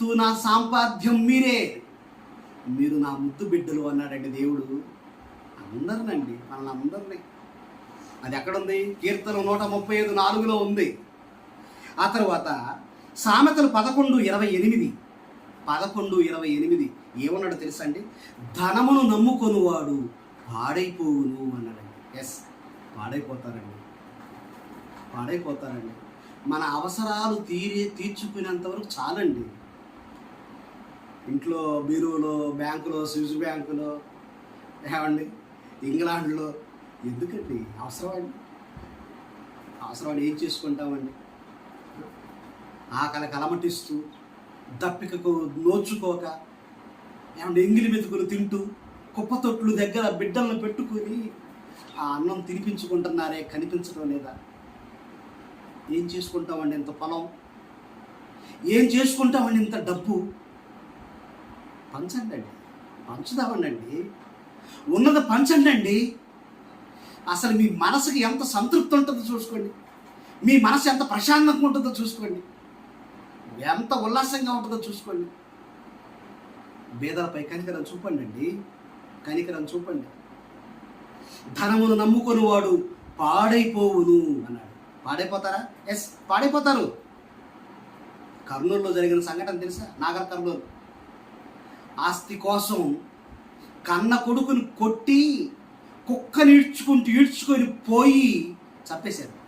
యావత్తు నా సాంపాద్యం మీరే. మీరు నా ముద్దు బిడ్డలు అన్నాడండి దేవుడు. అందరినండి మనల్ని అందరినీ. అది ఎక్కడుంది? కీర్తన నూట ముప్పై ఐదు నాలుగులో ఉంది. ఆ తర్వాత సామెతలు పదకొండు ఇరవై ఎనిమిది. పదకొండు ఇరవై ఎనిమిది. ఏమన్నాడు తెలుసా అండి? ధనమును నమ్ముకొనువాడు పాడైపోవును అన్నాడండి. ఎస్ పాడైపోతారండి. పాడైపోతారండి. మన అవసరాలు తీరే తీర్చుకునేంత వరకు చాలండి. ఇంట్లో బీరువులో బ్యాంకులో స్విస్ బ్యాంకులో ఏమండి? ఇంగ్లాండ్లో. ఎందుకండి? అవసరమండి. అవసరమని ఏం చేసుకుంటామండి? ఆకలి కలమటిస్తూ దప్పికకు నోచుకోక ఏమంటే ఎంగిలి మెతుకులు తింటూ కుప్పతొట్లు దగ్గర బిడ్డలను పెట్టుకొని ఆ అన్నం తినిపించుకుంటున్నారే కనిపించడం లేదా? ఏం చేసుకుంటామండి ఇంత పొలం? ఏం చేసుకుంటామండి ఇంత డబ్బు? పంచండి అండి పంచుదామండి ఉన్నది పంచండి అండి అసలు మీ మనసుకి ఎంత సంతృప్తి ఉంటుందో చూసుకోండి. మీ మనసు ఎంత ప్రశాంతంగా ఉంటుందో చూసుకోండి. ఎంత ఉల్లాసంగా ఉంటుందో చూసుకోండి. బేదలపై కనికరం చూపండి అండి కనికరం చూపండి. ధనమును నమ్ముకొని వాడు పాడైపోవును అన్నాడు. పాడైపోతారా? ఎస్ పాడైపోతారు. కర్నూలులో జరిగిన సంఘటన తెలుసా? నాగర్ కర్నూలు. ఆస్తి కోసం కన్న కొడుకుని కొట్టి కుక్కని ఈడ్చుకుంటూ ఈడ్చుకొని పోయి చంపేశారు.